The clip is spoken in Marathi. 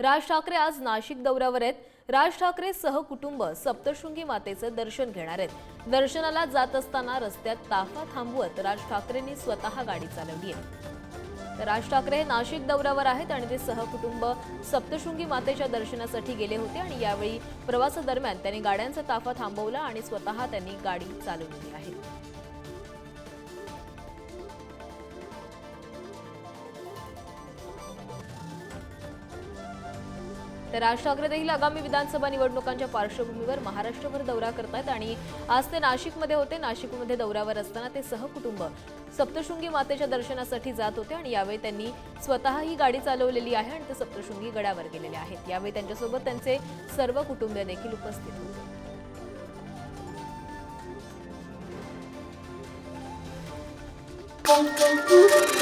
राज ठाकरे आज नाशिक दौऱ्यावर आहेत. राज ठाकरे सहकुटुंब सप्तशृंगी मातेचं दर्शन घेणार आहेत. दर्शनाला जात असताना रस्त्यात ताफा थांबवत राज ठाकरेंनी स्वतः गाडी चालवली आहे. तर राज ठाकरे हे नाशिक दौऱ्यावर आहेत आणि ते सहकुटुंब सप्तशृंगी मातेच्या दर्शनासाठी गेले होते आणि यावेळी प्रवासादरम्यान त्यांनी गाड्यांचा ताफा थांबवला आणि स्वतः त्यांनी गाडी चालवली आहे. तर राज ठाकरे देखील आगामी विधानसभा निवडणुकांच्या पार्श्वभूमीवर महाराष्ट्रभर दौरा करतायत आणि आज ते नाशिकमध्ये होते. नाशिकमध्ये दौऱ्यावर असताना ते सहकुटुंब सप्तशृंगी मातेच्या दर्शनासाठी जात होते आणि यावेळी त्यांनी स्वतः ही गाडी चालवलेली आहे आणि ते सप्तशृंगी गडावर गेलेले आहेत. यावेळी त्यांच्यासोबत त्यांचे सर्व कुटुंबीय देखील उपस्थित होते. Thank you.